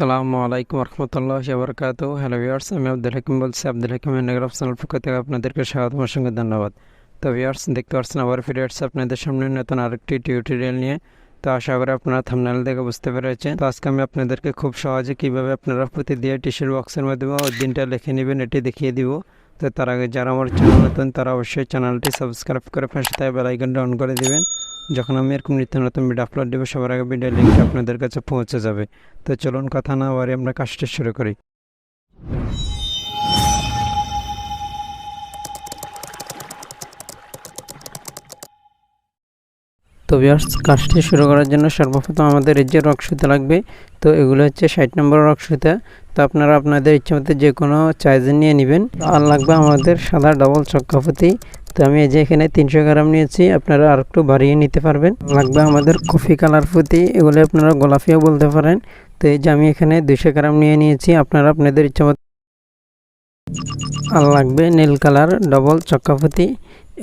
আসসালামু আলাইকুম রহমতুল্লাহ বরকাত হ্যালো ভিউয়ার্স আমি আব্দুল হাকিম বলছি। আব্দুল হাকিম নগর চ্যানেল পক্ষ থেকে আপনাদেরকে স্বাগত সঙ্গে ধন্যবাদ। তো ভিউয়ার্স দেখতে পাচ্ছেন আবার ফিরে আসছে আপনাদের সামনে নতুন আরেকটি টিউটোরিয়াল নিয়ে। তো আশা করি আপনারা থামনাল দেখে বুঝতে পেরেছেন। তো আজকে আমি আপনাদেরকে খুব সহজে কীভাবে আপনারা প্রতি দিয়ে টিস্যুর বক্সের মাধ্যমে ওই দিনটা লিখে নেবেন, এটি দেখিয়ে দিব। তো তার আগে যারা আমার চ্যানেল নতুন, তারা অবশ্যই চ্যানেলটি সাবস্ক্রাইব করে পাশে তাই বেলাইকনটা অন করে দিবেন। যখন আমি এরকম নিত্য নতুন ভিডিও আপলোড দেবো, সবার আগে ভিডিও লিঙ্ক আপনাদের কাছে পৌঁছে যাবে। তো চলুন কথা না বাড়ি আমরা কাজটি শুরু করি। তো বিয়ার্স কাজটি শুরু করার জন্য সর্বপ্রথম আমাদের এই যে রক্সুতা লাগবে, তো এগুলো হচ্ছে ষাট নম্বর রক্সুতা। তো আপনারা আপনাদের ইচ্ছে মতো যে কোনো চার্জার নিয়ে নেবেন। আর লাগবে আমাদের সাদা ডবল চক্কাপতি তো আমি এই যে এখানে তিনশো গ্রাম নিয়েছি, আপনারা আর একটু বাড়িয়ে নিতে পারবেন। লাগবে আমাদের কফি কালার পুঁতি, এগুলো আপনারা গোলাপিও বলতে পারেন। তো এই যে আমি এখানে দুশো গ্রাম নিয়ে নিয়েছি। আপনারা আপনাদের ইচ্ছে মতো আর লাগবে নীল কালার ডবল চক্কাপতি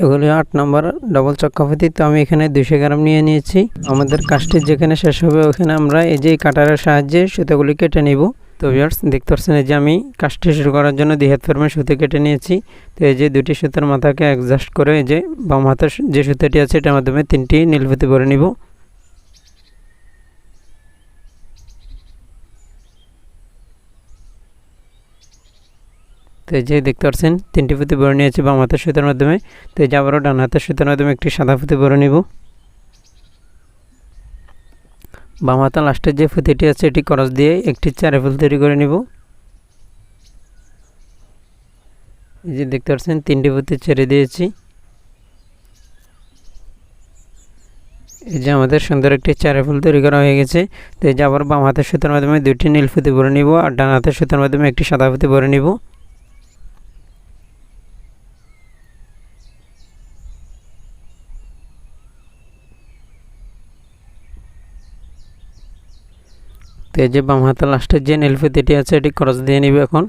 এগুলো আট নম্বর ডবল চক্কাপতি তো আমি এখানে দুশো গ্রাম নিয়ে নিয়েছি। আমাদের কাজটি যেখানে শেষ হবে ওখানে আমরা এই যে কাটারের সাহায্যে সুতোগুলি কেটে নিব। তো ভিউয়ার্স, দেখতে পাচ্ছেন যে আমি কাজটি শুরু করার জন্য দুই হাত ফর্মে সুতো কেটে নিয়েছি। তো এই যে দুটি সুতোর মাথাকে অ্যাডজাস্ট করে এই যে বাম হাতের যে সুতোটি আছে, এটার মাধ্যমে তিনটি নীলফুতি ভরে নিব। তো এই যে দেখতে পাচ্ছেন, তিনটি পুঁতি ভরে নিয়েছি বাম হাতের সুতার মাধ্যমে। তো এই যে আবারও ডান হাতের সুতার মাধ্যমে একটি সাদা পুঁতি ভরে নিব। বাম হাতের লাস্টের যে পুঁতিটি আছে, এটি করস দিয়ে একটি চারে ফুল তৈরি করে নিব। এই যে দেখতে পাচ্ছেন, তিনটি পুঁতি ছেড়ে দিয়েছি। এই যে আমাদের সুন্দর একটি চারে ফুল তৈরি করা হয়ে গেছে। তো এই যে আবার বাম হাতের সুতার মাধ্যমে দুইটি নীল ফুতি ভরে নিব আর ডান হাতের সুতার মাধ্যমে একটি সাদা পুঁতি ভরে নিব। তো এই যে বাম হাতে লাস্টের যে নীল ফিতিটি আছে, এটি ক্রস দিয়ে নিব এখন।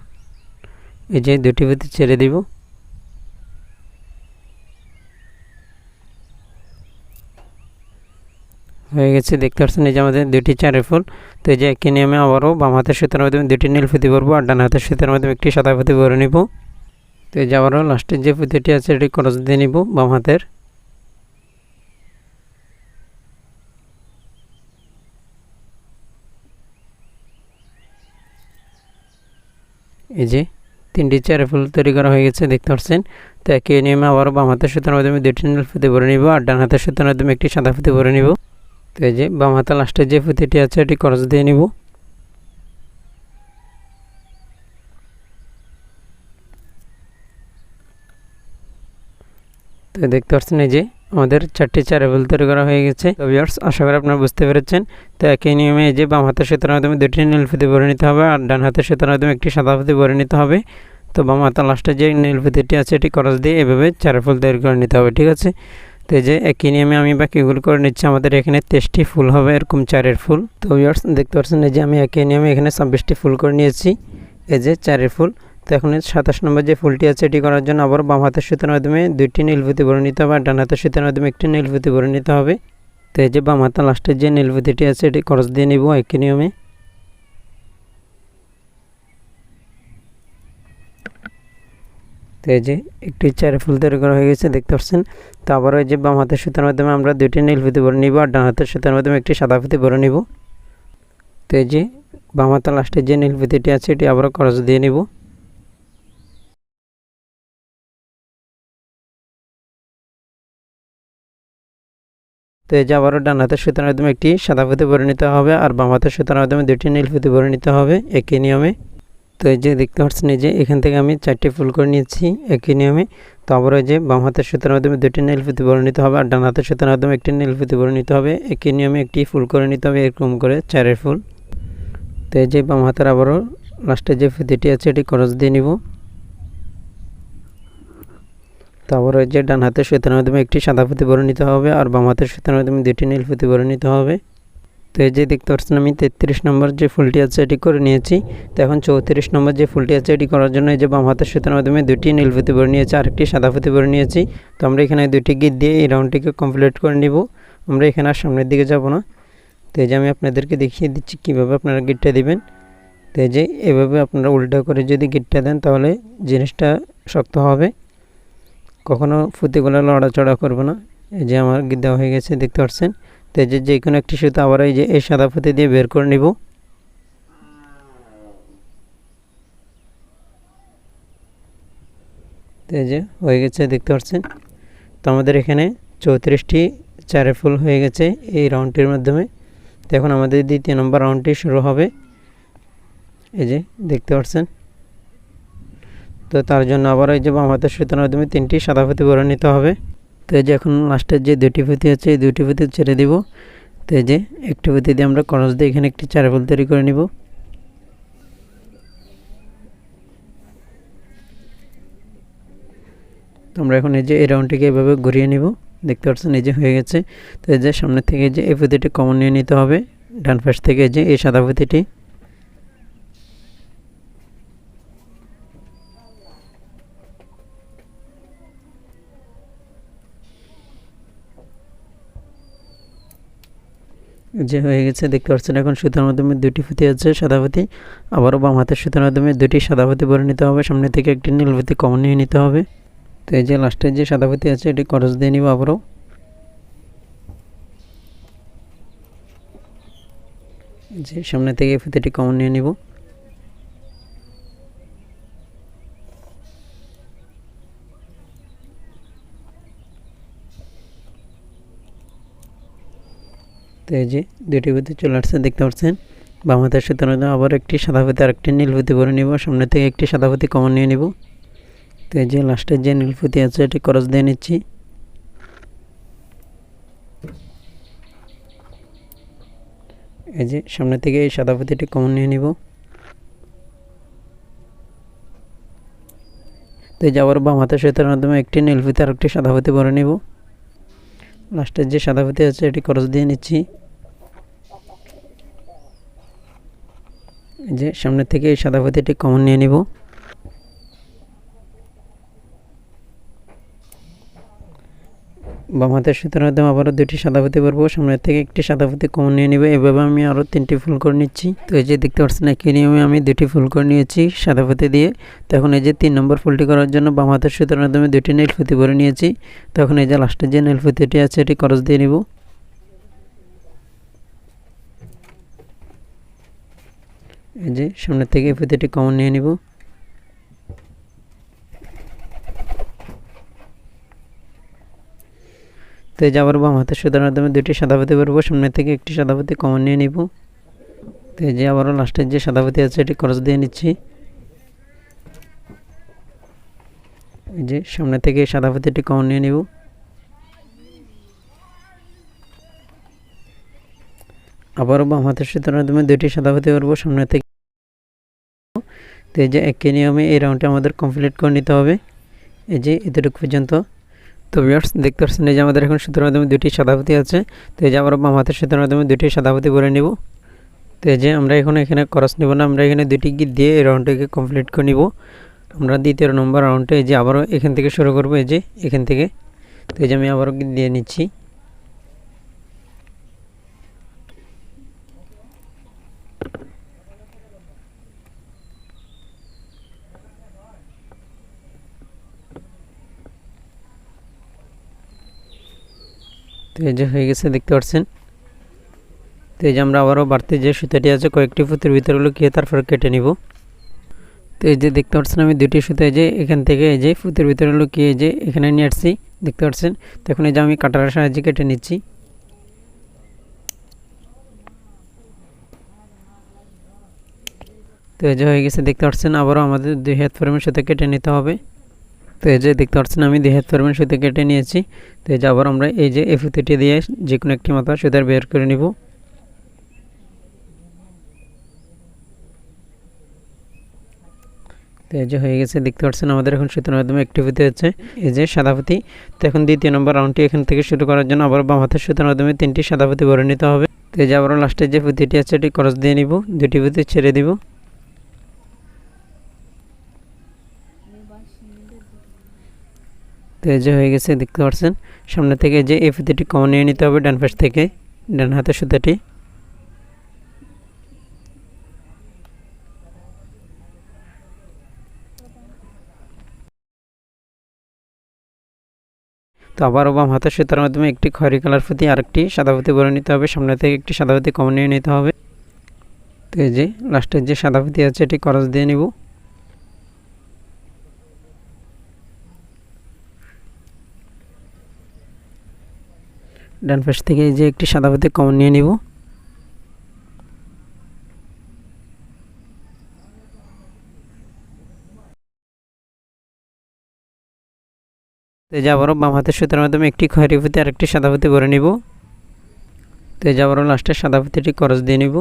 এই যে দুটি ফিতি ছেড়ে দিব। হয়ে গেছে, দেখতে পাচ্ছেন এই যে আমাদের দুটি চারের ফুল। তো এই যে একই নিয়মে আবারও বাম হাতের সুতার মাধ্যমে দুটি নীল ফিতি ভরবো আর ডান হাতের সুতার মাধ্যমে একটি সাদা ফিতি ভরে নিব। তো এই যে আবারও লাস্টের যে ফিতিটি আছে, এটি ক্রস দিয়ে নিব বাম হাতের। এই যে তিনটি চারে ফুল তৈরি করা হয়ে গেছে, দেখতে পাচ্ছেন? তো একই নিয়মে আবার বাম হাতের সুতার মাধ্যমে দুটি নীল ফুতি ভরে নিব আর ডান হাতের সুতার মাধ্যমে একটি সাদা ফুতি ভরে নিব। তো এই যে বাম হাতের লাস্টের যে ফুতিটি আছে, এটি খরচ দিয়ে নিব। তো দেখতে পাচ্ছেন এই যে আমাদের চারটি চারেবল তৈরি করা হয়ে গেছে। তো ভিউয়ার্স আশা করি আপনারা বুঝতে পেরেছেন। তো একই নিয়মে এই যে বাম হাতের সুতার মাধ্যমে দুটি নীল ফুতি ভরে নিতে হবে আর ডান হাতের সুতার মাধ্যমে একটি সাদা ফুতি ভরে নিতে হবে। তো বাম হাতের লাস্টে যে নীল ফুতিটি আছে, এটি খরচ দিয়ে এভাবে চারের ফুল তৈরি করে নিতে হবে, ঠিক আছে? তো এই যে একই নিয়মে আমি বাকিগুলো করে নিচ্ছি। আমাদের এখানে তেইশটি ফুল হবে, এরকম চারের ফুল। তো ভিউয়ার্স দেখতে পাচ্ছেন এই যে আমি একই নিয়মে এখানে ছাব্বিশটি ফুল করে নিয়েছি। এই যে চারের ফুল। তো এখন সাতাশ নম্বর যে ফুলটি আছে, এটি করার জন্য আবার বাম হাতের সুতার মাধ্যমে দুইটি নীলভূতি ভরে নিতে হবে আর ডান হাতের সুতার মাধ্যমে একটি নীলভূতি ভরে নিতে হবে। তো এই যে বাম হাতের লাস্টের যে নীলভূতিটি আছে, এটি খরচ দিয়ে নিব একই নিয়মে। তো এই যে একটি চার ফুল তৈরি করা হয়ে গেছে, দেখতে পাচ্ছেন? তো আবার ওই যে বাম হাতের সুতার মাধ্যমে আমরা দুইটি নীলভূতি ভরে নিব আর ডান হাতের সুতার মাধ্যমে একটি সাদা ফুতি ভরে নিব। তো এই যে বাম হাতের লাস্টের যে নীলভূতিটি আছে, এটি আবারও খরচ দিয়ে নিব। তো এই যে আবারও ডান হাতের সুতার মাধ্যমে একটি সাদা ফুতি ভরে নিতে হবে আর বাম হাতের সুতার মাধ্যমে দুটি নীল ফুতি ভরে নিতে হবে একই নিয়মে। তো এই যে দেখতে পাচ্ছেন, এই যে এখান থেকে আমি চারটি ফুল করে নিয়েছি একই নিয়মে। তো আবার ওই যে বাম হাতের সুতার মাধ্যমে দুটি নীল ফুতি ভরে নিতে হবে আর ডান হাতের সুতার মাধ্যমে একটি নীল ফুতি ভরে নিতে হবে একই নিয়মে একটি ফুল করে নিতে হবে এরকম করে চারের ফুল। তো এই যে বাম হাতের আবারও লাস্টে যে ফুতিটি আছে এটি খরচ দিয়ে নিব। তারপর যে ডান হাতের সুতার মাধ্যমে একটি সাদা ফুতি ভরে নিতে হবে আর বাম হাতের সুতার মাধ্যমে দুটি নীল ফুতি ভরে নিতে হবে। তো এই যে দেখতে পাচ্ছেন আমি তেত্রিশ নম্বর যে ফুলটি আছে, এটি করে নিয়েছি। তো এখন চৌত্রিশ নম্বর যে ফুলটি আছে, এটি করার জন্য এই যে বাম হাতের সুতার মাধ্যমে দুটি নীল ফুতি ভরে নিয়েছি আর একটি সাদা ফুতি ভরে নিয়েছি তো আমরা এখানে দুটি গিট দিয়ে এই রাউন্ডটিকে কমপ্লিট করে নিব। আমরা এখানে আর সামনের দিকে যাব না। তো এই যে আমি আপনাদেরকে দেখিয়ে দিচ্ছি কীভাবে আপনারা গিটটা দিবেন। তো এই যে এভাবে আপনারা উল্টা করে যদি গিটটা দেন, তাহলে জিনিসটা শক্ত হবে। কখনো ফুতিগুলো লড়াচড়া করব না। এই যে আমার দেওয়া হয়ে গেছে, দেখতে পাচ্ছেন? তো এই যে যে কোনো একটি সুতো আবার এই যে এই সাদা ফুতি দিয়ে বের করে নিব। তো এই যে হয়ে গেছে, দেখতে পাচ্ছেন? তো আমাদের এখানে চৌত্রিশটি চারে ফুল হয়ে গেছে এই রাউন্ডটির মাধ্যমে। তো এখন আমাদের দ্বিতীয় নম্বর রাউন্ডটি শুরু হবে। এই যে দেখতে পাচ্ছেন? তো তার জন্য আবার এই যে বাম হাতের সুতার মাধ্যমে তিনটি সাদা ফুতি ভরে নিতে হবে। তো এই যে এখন লাস্টের যে দুটি ফুতি আছে, এই দুটি ফুতি ছেড়ে দিব। তো এই যে একটি ফুতি দিয়ে আমরা করস দিয়ে এখানে একটি চারে ফুল তৈরি করে নিব। তো আমরা এখন এই যে এই রাউন্ডটিকে এভাবে ঘুরিয়ে নিব। দেখতে পাচ্ছেন এই যে হয়ে গেছে। তো এই যে সামনে থেকে যে এই পুঁতিটি কমন নিয়ে নিতে হবে। ডান পাশ থেকে যে এই সাদা পুঁতিটি যে হয়ে গেছে, দেখতে পাচ্ছেন এখন সুতার মাধ্যমে দুটি ফুতি আছে, সাদা ফুতি। আবারও বাম হাতের সুতার মাধ্যমে দুটি সাদা ফুতি ভরে নিতে হবে, সামনে থেকে একটি নীল ফুতি কমন নিয়ে নিতে হবে। তো এই যে লাস্টের যে সাদা ফুতি আছে, এটি খরচ দিয়ে নিব আবারও। যে সামনে থেকে ফুতিটি কমন নিয়ে নিব। তো এই যে দুটি পুঁতি চলে আসছে, দেখতে পাচ্ছেন? বাম হাতের সুতরাং আবার একটি সাদা পুঁতি আর একটি নীল পুঁতি ভরে নিব। সামনে থেকে একটি সাদা পুঁতি কমন নিয়ে নিব। তো এই যে লাস্টের যে নীল পুঁতি আছে, এটি খরচ দিয়ে নিচ্ছি। এই যে সামনে থেকে এই সাদা পুঁতিটি কমন নিয়ে নিব। তো এই যে আবার বাম হাতের সুতার মাধ্যমে একটি নীল পুঁতি আর একটি সাদা পুঁতি ভরে নিব। লাস্টের যে সাদা পুঁতি আছে, এটি খরচ দিয়ে নিচ্ছি। যে সামনে থেকে এই সাদা পুঁতিটি কমন নিয়ে নিব। বাম হাতের সুতার মাধ্যমে আবারও দুটি সাদা পুঁতি পরবো। সামনে থেকে একটি সাদা পুঁতি কমন নিয়ে নেবে। এভাবে আমি আরও তিনটি ফুল করে নিচ্ছি। তো এই যে দেখতে পাচ্ছেন, একই নিয়মে আমি দুটি ফুল করে নিয়েছি সাদা পুঁতি দিয়ে। তখন এই যে তিন নম্বর ফুলটি করার জন্য বাম হাতের সুতার মাধ্যমে দুটি নীল ফুতি ভরে নিয়েছি। তখন এই যে লাস্টের যে নীল ফুতিটি আছে, এটি খরচ দিয়ে নিব। এই যে সামনের থেকে এই পুঁতিটি কমন নিয়ে নিব। তো এই যে আবার বাম হাতের সুতার মাধ্যমে দুটি সাদাপাতি পরবো, সামনে থেকে একটি সাদাপাতি কমন নিয়ে নিব। তো এই যে আবারও লাস্টের যে সাদাপাতি আছে, এটি খরচ দিয়ে নিচ্ছি। এই যে সামনে থেকে সাদাপাতিটি কমন নিয়ে নিব। আবারও বাম হাতের সুতার মাধ্যমে দুটি সাদাপাতি পরবো, সামনে থেকে তো এই যে একই নিয়মে এই রাউন্ডটা আমাদের কমপ্লিট করে নিতে হবে। এই যে এতটুকু পর্যন্ত। তো ভিউয়ার্স দেখতে পাচ্ছেন এই যে আমাদের এখন সুতোর মাধ্যমে দুটি সাদাপতি আছে। তো এই যে আমরা বাম হাতের সুতোর মাধ্যমে দুটি সাদাপতি ভরে নেব। তো এই যে আমরা এখন এখানে খরচ নেব না, আমরা এখানে দুটি গিট দিয়ে এই রাউন্ডটাকে কমপ্লিট করে নিব। আমরা দ্বিতীয় নম্বর রাউন্ডে এই যে আবারও এখান থেকে শুরু করব, এই যে এখান থেকে। তো এই যে আমি আবারও গিট দিয়ে নিচ্ছি। তো এই যে হয়ে গেছে, দেখতে পাচ্ছেন। তো এই যে আমরা আবারও বাড়তি যে সুতাটি আছে, কয়েকটি ফুতের ভিতরে লুকিয়ে তারপর কেটে নিব। তো এই যে দেখতে পাচ্ছেন আমি দুটি সুতো, এই যে এখান থেকে, এই যে ফুতের ভিতরে লুকিয়ে যে এখানে নিয়ে আসছি, দেখতে পাচ্ছেন। তো এখন এই যে আমি কাটার সাহায্যে কেটে নিচ্ছি। তো এই যে হয়ে গেছে, দেখতে পাচ্ছেন। আবারও আমাদের দুই হাত ফর্মের সাথে কেটে নিতে হবে। তো এই যে দেখতে পাচ্ছেন আমি দুই হাত ফর্মের সুতো কেটে নিয়েছি। তো এই যে আবার আমরা এই যে এই ফুতিটি দিয়ে যে কোনো একটি মাথা সুতার বের করে নিব। তো এই যে হয়ে গেছে, দেখতে পাচ্ছেন আমাদের এখন সুতোর মাধ্যমে একটি পুঁতি হচ্ছে, এই যে সাদা পুঁতি। তো এখন দ্বিতীয় নম্বর রাউন্ডটি এখান থেকে শুরু করার জন্য আবার বাম হাতের সুতোর মাধ্যমে তিনটি সাদা পুঁতি ভরে নিতে হবে। তো এই যে আবার লাস্টের যে পুঁতিটি আছে এটি খরচ দিয়ে নিব, দুটি পুঁতি ছেড়ে দিব। তো যে হয়ে গেছে, দেখতে পাচ্ছেন সামনে থেকে যে এই ফিতেটি কমন নিয়ে নিতে হবে, ডান পাশ থেকে, ডান হাতের সুতাটি। তো আবার বাম হাতের সুতার মাধ্যমে একটি খয়রি কালার ফুতি, আরেকটি সাদা ফুতি ভরে নিতে হবে। সামনে থেকে একটি সাদা ফুতি কমন নিয়ে নিতে হবে। তো এই যে লাস্টের যে সাদা ফুতি আছে, এটি খরচ দিয়ে নিবো। ডান পাশ থেকে এই যে একটি সাদা ফুতি কমন নিয়ে নিব। তো এই যে বাম হাতের সুতার মাধ্যমে একটি খয়েরি ফুতি আর একটি সাদা ফুতি ভরে নিব। তো এই যে আবারও লাস্টের সাদা ফুতিটি করস দিয়ে নিব।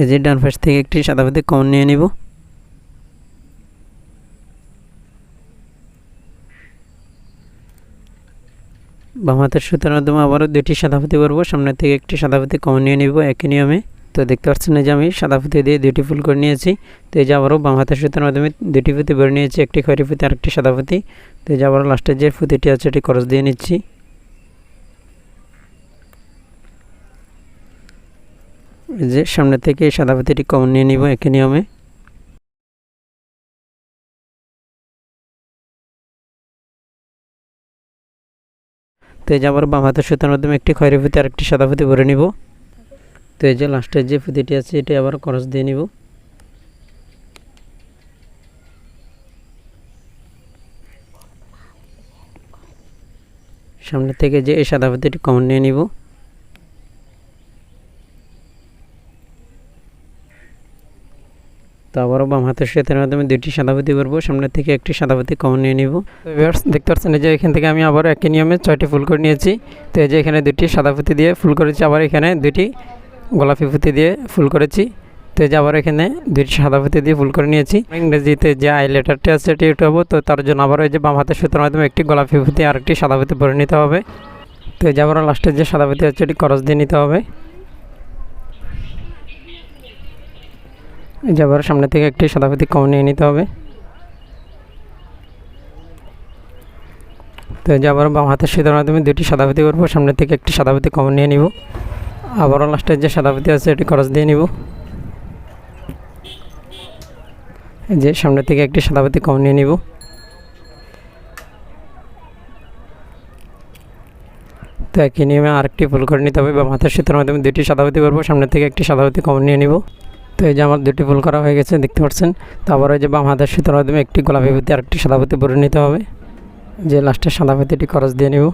এই যে ডান পাশ থেকে একটি সাদা ফুতি কমন নিয়ে নিব। বাম হাতের সুতার মাধ্যমে আবারও দুটি সাদা ফুতি করব সামনে থেকে একটি সাদা ফুতি কমন নিয়ে নিব একই নিয়মে। তো দেখতে পাচ্ছেন যে আমি সাদা ফুতি দিয়ে দুটি ফুল করে নিয়েছি। তো এই যে আবারও বাম হাতের সুতার মাধ্যমে দুটি ফুতি বের নিয়েছি, একটি খয়রি ফুতি আর একটি সাদা ফুতি তো এই যে আবারও লাস্টের যে ফুতিটি আছে, এটি খরচ দিয়ে নিচ্ছি। যে সামনে থেকে সাদা ফুতিটি কমন নিয়ে নিব একই নিয়মে। তো এই যে আবার বাম হাতের সুতার মাধ্যমে একটি খয়রি ফুতি আর একটি সাদা ফুতি ভরে নিব। তো এই যে লাস্টের যে ফুতিটি আছে, এটি আবার খরচ দিয়ে নিব। সামনে থেকে যে এই সাদা ফুতিটি কমন নিয়ে নিব। তো আবারও বাম হাতের সেতের মাধ্যমে দুইটি সাদাপতি করব সামনে থেকে একটি সাদাপতি কমন নিয়ে নিব। দেখতে পাচ্ছেন যে এখান থেকে আমি আবার একই নিয়মে ছয়টি ফুল করে নিয়েছি। তো এই যে এখানে দুটি সাদাপতি দিয়ে ফুল করেছি, আবার এখানে দুটি গোলাপি ফুতি দিয়ে ফুল করেছি। তো যে আবার এখানে দুইটি সাদা ফুতি দিয়ে ফুল করে নিয়েছি। ইংরেজিতে যে আই লেটারটি আছে সেটি উঠাবো তো তার জন্য আবার ওই যে বাম হাতের সুতোর মাধ্যমে একটি গোলাপি ফুতি আর একটি সাদা ফুতি ভরে নিতে হবে। তো যে আবার লাস্টের যে সাদা ফুতি আছে, এটি খরচ দিয়ে নিতে হবে। এই যে সামনে থেকে একটি সাদাপতি কম নিয়ে নিতে হবে। তো এই যে আবার বাম হাতের সুতার মাধ্যমে দুটি সাদাপতি করব, সামনে থেকে একটি সাদাপতি কম নিয়ে নিব। আবারও লাস্টের যে সাদাপতি আছে, এটি খরচ দিয়ে নিব। যে সামনে থেকে একটি সাদাপতি কম নিয়ে নিব। তো একই নিয়মে আরেকটি ফুল করে নিতে হবে। বাম হাতের সুতার মাধ্যমে দুটি সাদাপতি করব, সামনে থেকে একটি সাদাপতি কম নিয়ে নিব। তো এই যে আমার দুটি ফুল করা হয়ে গেছে, দেখতে পাচ্ছেন? তারপর ওই যে বাম হাতের সুতোর মাধ্যমে একটি গোলাপি পুঁতি আর একটি সাদা পুঁতি ভরে নিতে হবে। যে লাস্টের সাদা পুঁতিটি খরচ দিয়ে নিব।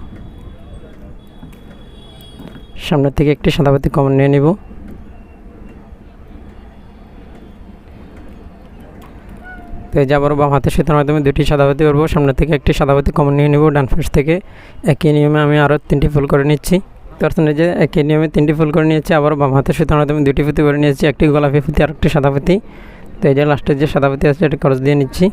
সামনের থেকে একটি সাদা পুঁতি কমন নিয়ে নিব। তো এই যে আবার বাম হাতের সুতোর মাধ্যমে দুটি সাদাপাতি করব সামনের থেকে একটি সাদাপাতি কমন নিয়ে নিব। ডান পাশ থেকে একই নিয়মে আমি আরও তিনটি ফুল করে নিচ্ছি। পার্সেন্টে যে একই নিয়মে তিনটি ফুল করে নিয়েছি আবার বাম হাতে সুতার মাধ্যমে দুটি ফুতি করে নিয়েছি, একটি গোলাপি ফুতি আর একটি সাদা ফুতি তো এই যে লাস্টের যে সাদা ফুতি আছে এটি খরচ দিয়ে নিচ্ছি।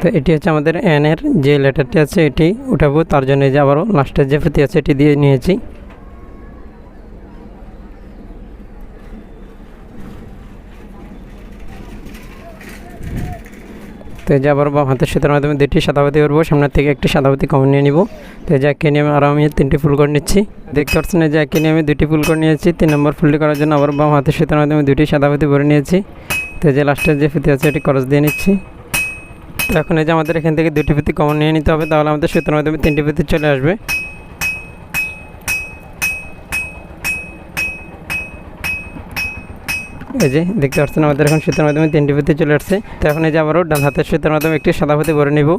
তো এটি হচ্ছে আমাদের এনের যে লেটারটি আছে, এটি উঠাবো, তার জন্য যে আবারও লাস্টের যে ফুতি আছে, এটি দিয়ে নিয়েছি। তো এই যে আবার বাম হাতের সুতার মাধ্যমে দুটি সাদাবাতি করব সামনের থেকে একটি সাদাবাতি কমন নিয়ে নিবো। তো এই যে একে নিয়ে আরও আমি তিনটি ফুল করে নিচ্ছি। দেখতে পাচ্ছেন যে একে নিয়ে আমি দুটি ফুল করে নিয়েছি। তিন নম্বর ফুলটি করার জন্য আবার বাম হাতের সুতার মাধ্যমে দুটি সাদাবাতি ভরে নিয়েছি। তো এই যে লাস্টের যে ফিতে আছে, এটি খরচ দিয়ে নিচ্ছি। তো এখন এই যে আমাদের এখান থেকে দুটি ফিতি কমন নিয়ে নিতে হবে, তাহলে আমাদের সুতার মাধ্যমে তিনটি ফিতি চলে আসবে। এই যে, দেখতে পাচ্ছেন আমাদের এখন সুতার মাধ্যমে তিনটি পুঁতি চলে আসছে। তো এখন এই যে আবারও ডান হাতের সুতার মাধ্যমে একটি সাদা পুঁতি ভরে নিব।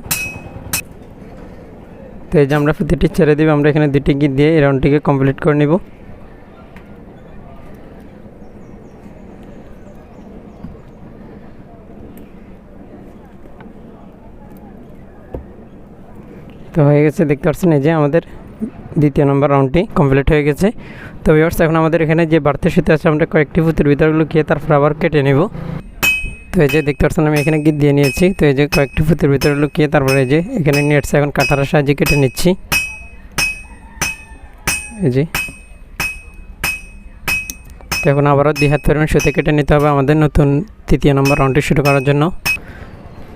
তো এই যে আমরা পুঁতিটি ছেড়ে দিব, আমরা এখানে দুটি গিট দিয়ে এই রাউন্ডটিকে কমপ্লিট করে নিব। তো হয়ে গেছে, দেখতে পাচ্ছেন এই যে আমাদের দ্বিতীয় নম্বর রাউন্ডটি কমপ্লিট হয়ে গেছে। তো ভিওর্স এখন আমাদের এখানে যে বাড়তি সুতো আছে, আমরা কয়েকটি পুঁতির ভিতরে লুকিয়ে তারপর আবার কেটে নেব। তো এই যে দেখতে পাচ্ছেন, আমি এখানে গিট দিয়ে নিয়েছি। তো এই যে কয়েকটি পুঁতির ভিতরে লুকিয়ে তারপরে এই যে এখানে নেটস এখন কাটার সাহায্যে কেটে নিচ্ছি। এই যে। তো এখন আবারও দুই হাত পরিমাণ সুতো কেটে নিতে হবে আমাদের নতুন তৃতীয় নম্বর রাউন্ডটি শুরু করার জন্য।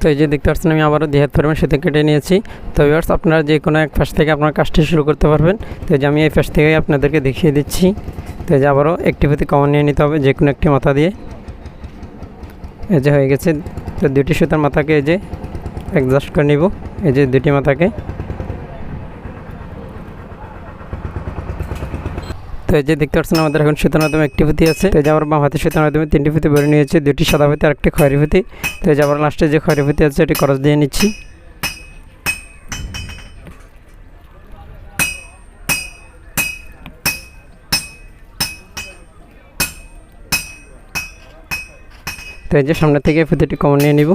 তো এই যে দেখতে পাচ্ছেন, আমি আবারও দেহাত হাত সেতু কেটে নিয়েছি। তো ভিউয়ার্স আপনারা যে কোনো এক পাশ থেকে আপনার কাজটি শুরু করতে পারবেন। তো যে আমি এই পাশ থেকেই আপনাদেরকে দেখিয়ে দিচ্ছি। তো যে আবারও একটি প্রতি কমন নিয়ে নিতে হবে যে কোনো একটি মাথা দিয়ে। এই যে হয়ে গেছে। তো দুটি সুতার মাথাকে এই যে অ্যাডজাস্ট করে নিব। এই যে দুটি মাথাকে। তো এই যে দেখতে পাচ্ছেন, আমাদের এখন সুতার মাধ্যমে একটি পুঁতি আছে। তো এই যে আবার বাম হাতে সুতার মাধ্যমে তিনটি পুঁতি ভরে নিয়েছি দুটি সাদা পুঁতি আর একটি খয়েরি পুঁতি তো এই যে আবার লাস্টে যে খয়েরি পুঁতি আছে এটি খরচ দিয়ে নিচ্ছি। তো এই যে সামনে থেকে পুঁতিটি কমন নিয়ে নিব।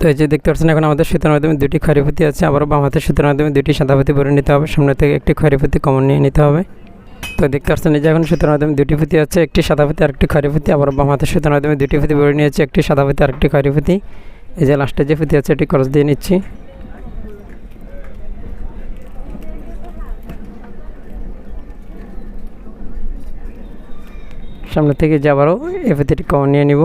তো এই যে দেখতে পাচ্ছেন, এখন আমাদের সুতার মাধ্যমে দুটি খয়রিপুতি আছে। আবারও বাম হাতের সুতার মাধ্যমে দুটি সাদাপতি ভরে নিতে হবে। সামনে থেকে একটি খয়রিপুতি কমন নিয়ে নিতে হবে। তো দেখতে পাচ্ছেন, এই যে এখন সুতার মাধ্যমে দুটি পুঁতি আছে, একটি সাদাপুতি আর একটি খয়রিপুতি আবার বাম হাতের সুতার মাধ্যমে দুটি পুঁতি ভরে নিয়েছে, একটি সাদাপুতি আর একটি খয়রিপুতি এই যে লাস্টে যে পুঁতি আছে, এটি খরচ দিয়ে নিচ্ছি। সামনে থেকে যে আবারও এই পুঁতিটি কমন নিয়ে নিব।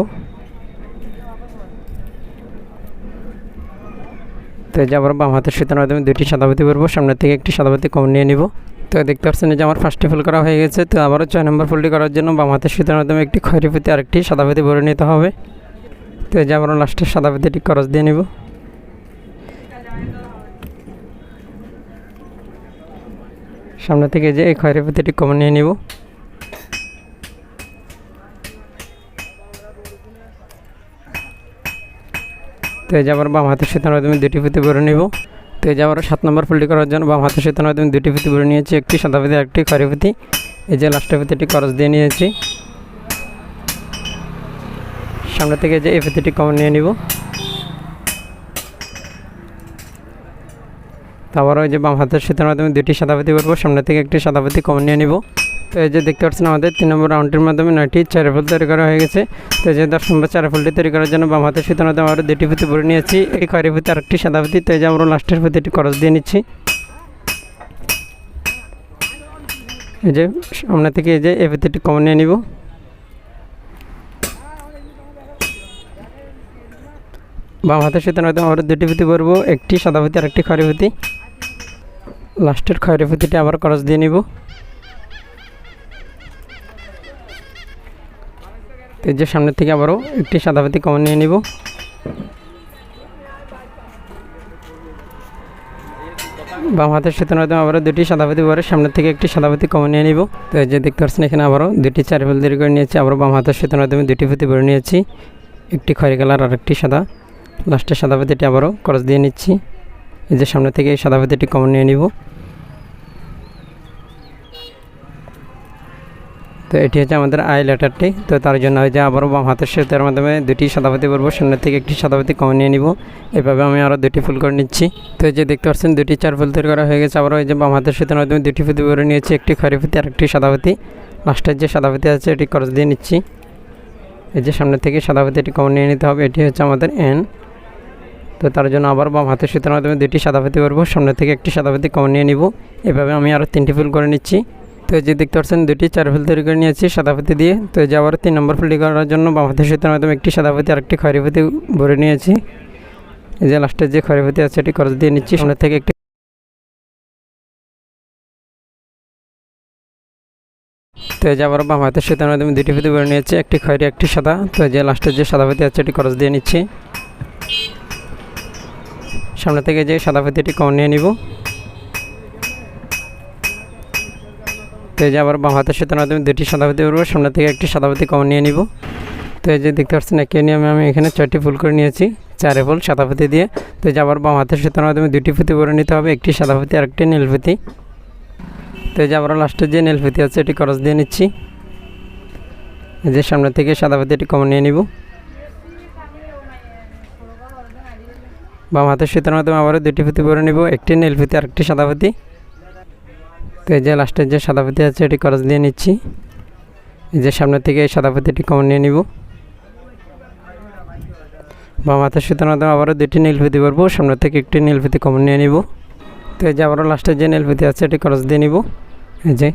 তো এই যে আবার বাম হাতের সুতার মাধ্যমে দুটি সাদাবাতি করব সামনে থেকে একটি সাদাবাতি কম নিয়ে নিব। তো দেখতে পাচ্ছেন যে আমার ফার্স্টে ফুল করা হয়ে গেছে, তো আবারও ছয় নম্বর ফুলটি করার জন্য বাম হাতের সুতার মাধ্যমে একটি খয়রি পুঁতি আরেকটি সাদাবাতি ভরে নিতে হবে। তো এই যে আবারও লাস্টের সাদাবাতিটি খরচ দিয়ে নিব। সামনে থেকে যে এই খয়রি পুঁতিটি কম নিয়ে নিব। তো এই যে আবার বাম হাতের সুতার মাধ্যমে দুটি পুঁতি ভরে নিব। তো এই যে আবার সাত নম্বর ফুলটি করার জন্য বাম হাতের সুতার মাধ্যমে দুটি পুঁতি ভরে নিয়েছি, একটি সাদা পুঁতি একটি খয়রি পুঁতি। এই যে লাস্টের পুঁতিটি খরচ দিয়ে নিয়েছি। সামনে থেকে যে এই পুঁতিটি কমন নিয়ে নিব। তারপর ওই যে বাম হাতের সুতার মাধ্যমে দুটি সাদা পুঁতি করব সামনে থেকে একটি সাদা পুঁতি কমন নিয়ে নিব। তো এই যে দেখতে পাচ্ছেন আমাদের তিন নম্বর রাউন্ডের মাধ্যমে নয়টি চার ফুল তৈরি করা হয়ে গেছে। তো যে দশ নম্বর চার ফুলটি তৈরি করার জন্য বাম হাতের মাধ্যমে আরও দুটি পুঁতি ভরে নিয়েছি। এই খয়রি পুঁতি, আরেকটি সাদা পুঁতি। তো এই যে আমরা লাস্টের পুঁতিটি খরচ দিয়ে নিচ্ছি। এই যে সামনে থেকে এই যে এই পুঁতিটি কমন নিয়ে নিব। বাম হাতের সুতার মাধ্যমে আবার দুটি পুঁতি ভরবো। একটি সাদা পুঁতি আর একটি খয়রি পুঁতি। লাস্টের খয়রি পুঁতিটি আবার খরচ দিয়ে নিব। তো যে সামনের থেকে আবারও একটি সাদাপাতি কমন নিয়ে নিব। বাম হাতের সুতোর মাধ্যমে আবারও দুটি সাদাপাতি পরে সামনের থেকে একটি সাদাপাতি কমন নিয়ে নিব। তো যে দেখতে পাচ্ছেন এখানে আবারও দুটি চার ফুল দেরি করে নিয়েছি, আবারও বাম হাতের সুতোর মাধ্যমে দুটি পুঁতি ভরে নিয়েছি। একটি খয়রি কালার আর একটি সাদা। লাস্টের সাদাপাতিটি আবারও খরচ দিয়ে নিচ্ছি। এই যে সামনে থেকে এই সাদাপাতিটি কমন নিয়ে নিব। তো এটি হচ্ছে আমাদের আই লেটারটি। তো তার জন্য যে আবারও বাম হাতের সুতার মাধ্যমে দুটি সাদাপাতি করব সামনের থেকে একটি সাদাপাতি কমে নিয়ে নিব। এভাবে আমি আরও দুটি ফুল করে নিচ্ছি। তো যে দেখতে পাচ্ছেন, দুটি চার ফুল তৈরি করা হয়ে গেছে। আবারও ওই যে বাম হাতের সুতার মাধ্যমে দুটি ফুতি করে নিয়েছি, একটি খয়রি ফুতি আর একটি সাদাপাতি লাস্টের যে সাদাপাতি আছে, এটি খরচ দিয়ে নিচ্ছি। এই যে সামনে থেকে সাদাপাতি এটি কমন নিয়ে নিতে হবে, এটি হচ্ছে আমাদের এন তো তার জন্য আবার বাম হাতের সুতার মাধ্যমে দুটি সাদাপাতি করব সামনে থেকে একটি সাদাপাতি কমন নিয়ে নিব। এভাবে আমি আরও তিনটি ফুল করে নিচ্ছি। তো যে দেখতে পাচ্ছেন দুটি চার ফুল তৈরি করে নিয়েছি সাদাপাতি দিয়ে। তো এই যে আবার তিন নম্বর ফুলটি করার জন্য বাম হাতের সুতার মাধ্যমে একটি সাদাপাতি আর একটি খয়রিপাতি ভরে নিয়েছি। এই যে লাস্টের যে খয়রিপাতি আছে, এটি খরচ দিয়ে নিচ্ছি। সামনে থেকে একটি তো যে আবার বাম হাতের সুতার মাধ্যমে দুটি ফুতি ভরে নিয়েছি, একটি খয়রি, একটি সাদা। তো যে লাস্টের যে সাদাপাতি আছে, এটি খরচ দিয়ে নিচ্ছি। সামনে থেকে যে সাদাপাতিটি কমন নিয়ে নিব। তো এই যে আবার বাম হাতের সুতার মাধ্যমে দুটি সাদাপাতি করব সামনে থেকে একটি সাদাপাতি কমন নিয়ে নিব। তো এই যে দেখতে পাচ্ছেন একই নিয়মে আমি এখানে ছয়টি ফুল করে নিয়েছি, চারে ফুল সাদাপাতি দিয়ে। তো এই যে আবার বাম হাতের সুতার মাধ্যমে দুটি ফুতি করে নিতে হবে, একটি সাদাপাতি আর একটি নীলপুতি তো এই যে আবার লাস্টের যে নীলপুতি আছে, এটি খরচ দিয়ে নিচ্ছি। এই যে সামনে থেকে সাদাপাতি এটি কমন নিয়ে নিব। বাম হাতের সুতার মাধ্যমে আবারও দুটি ফুতি করে নিব, একটি নীলপুতি আর একটি সাদাপাতি তো এই যে লাস্টের যে সাদাপাতি আছে, এটি খরচ দিয়ে নিচ্ছি। এই যে সামনে থেকে এই সাদাপাতিটি কমন নিয়ে নিব। বাম হাতের সুতার মাধ্যমে আবারও দুটি নীলফিতি করব সামনে থেকে একটি নীলফিতি কমন নিয়ে নিব। তো এই যে আবারও লাস্টের যে নীলফিতি আছে, এটি খরচ দিয়ে নিব। এই যে।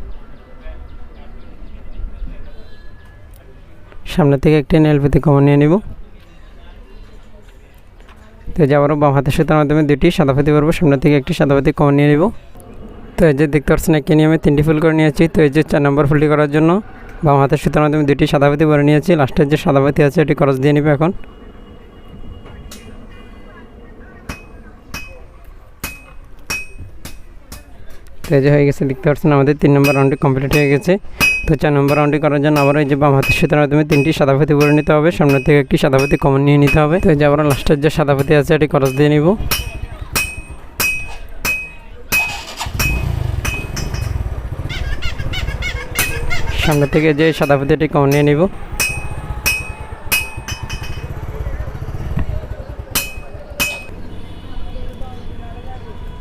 সামনে থেকে একটি নীলফিতি কমন নিয়ে নিব। তো এই যে আবারও বাম হাতের সুতার মাধ্যমে দুটি সাদাপাতি করব সামনে থেকে একটি সাদাপাতি কমন নিয়ে নিব। তো এই যে দেখতে পাচ্ছেন, একে নিয়ে আমি তিনটি ফুল করে নিয়েছি। তো এই যে চার নম্বর ফুলটি করার জন্য বাম হাতের সুতার মাধ্যমে দুটি সাদাপাতি ভরে নিয়েছি। লাস্টের যে সাদাপাতি আছে, এটি খরচ দিয়ে নিবে এখন। তো এই যে হয়ে গেছে, দেখতে পাচ্ছেন, আমাদের তিন নম্বর রাউন্ডটি কমপ্লিট হয়ে গেছে। তো চার নম্বর রাউন্ডটি করার জন্য আবার এই যে বাম হাতের সুতার মাধ্যমে তিনটি সাদাপাতি ভরে নিতে হবে। সামনে থেকে একটি সাদাপাতি কমন নিয়ে নিতে হবে। তো এই যে আবার লাস্টের যে সাদাপাতি আছে, এটি খরচ দিয়ে নিব। সামনে থেকে যে সাদাপাতিটি কমন নিয়ে নিব।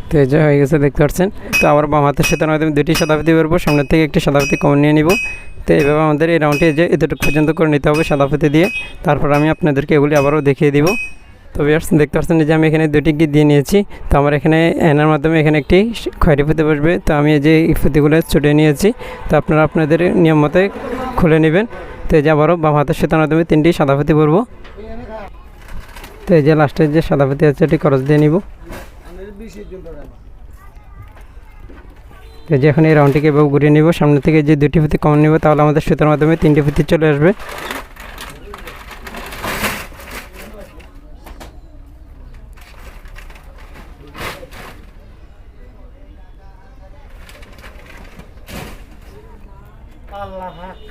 তো এই যে হয়ে গেছে, দেখতে পাচ্ছেন? তো আবার বাম হাতের সাথে মাধ্যমে দুটি সাদাপাতি বেরবো সামনে থেকে একটি সাদাপাতি কমন নিয়ে নিব। তো এইভাবে আমাদের এই রাউন্ডটি যে এতটুকু পর্যন্ত করে নিতে হবে সাদাপাতি দিয়ে। তারপর আমি আপনাদেরকে এগুলি আবারও দেখিয়ে দিব। তো ভিউয়ার্স দেখতে পাচ্ছেন যে আমি এখানে দুটি গিট দিয়ে নিয়েছি। তো আমার এখানে এনার মাধ্যমে এখানে একটি খয়েরি ফুতে বসবে। তো আমি এই যে এই ফুতিগুলো ছুটে নিয়েছি। তো আপনারা আপনাদের নিয়ম মতে খুলে নেবেন। তো এই যে আবারও বাম হাতের সুতার মাধ্যমে তিনটি সাদা ফুতি পরবো তো এই যে লাস্টের যে সাদা ফুতি আছে, এটি খরচ দিয়ে নিব। তো যে এখন এই রাউন্ডটিকে এভাবে ঘুরিয়ে নিব। সামনে থেকে যে দুটি ফুতি কম নিব, তাহলে আমাদের সুতার মাধ্যমে তিনটি ফুতি চলে আসবে।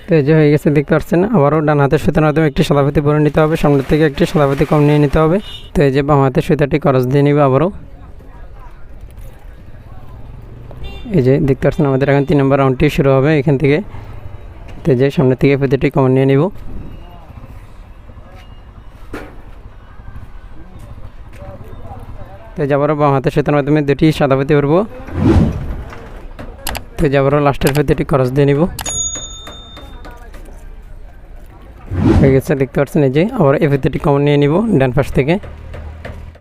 তো এই যে হয়ে গেছে, দেখতে পাচ্ছেন? আবারও ডান হাতের সুতার মাধ্যমে একটি সাদাপাতি ভরে নিতে হবে সামনে থেকে একটি সাদাপাতি কম নিয়ে নিতে হবে। তো এই যে বাম হাতের সুতাটি খরচ দিয়ে নিবে আবারও। এই যে, দেখতে পাচ্ছেন, আমাদের এখন তিন নম্বর রাউন্ডটি শুরু হবে এখান থেকে। তো যে সামনে থেকে প্রতিটি কমন নিয়ে নিব। তো এই যে আবারও বাম হাতের সুতার মাধ্যমে দুটি সাদাপাতি ভরবো তো যাবার লাস্টের প্রতিটি খরচ দিয়ে নিব। হয়ে গেছে, দেখতে পাচ্ছেন এই যে, আবার এফেতেটি কমন নিয়ে নিব, ডান পাশ থেকে।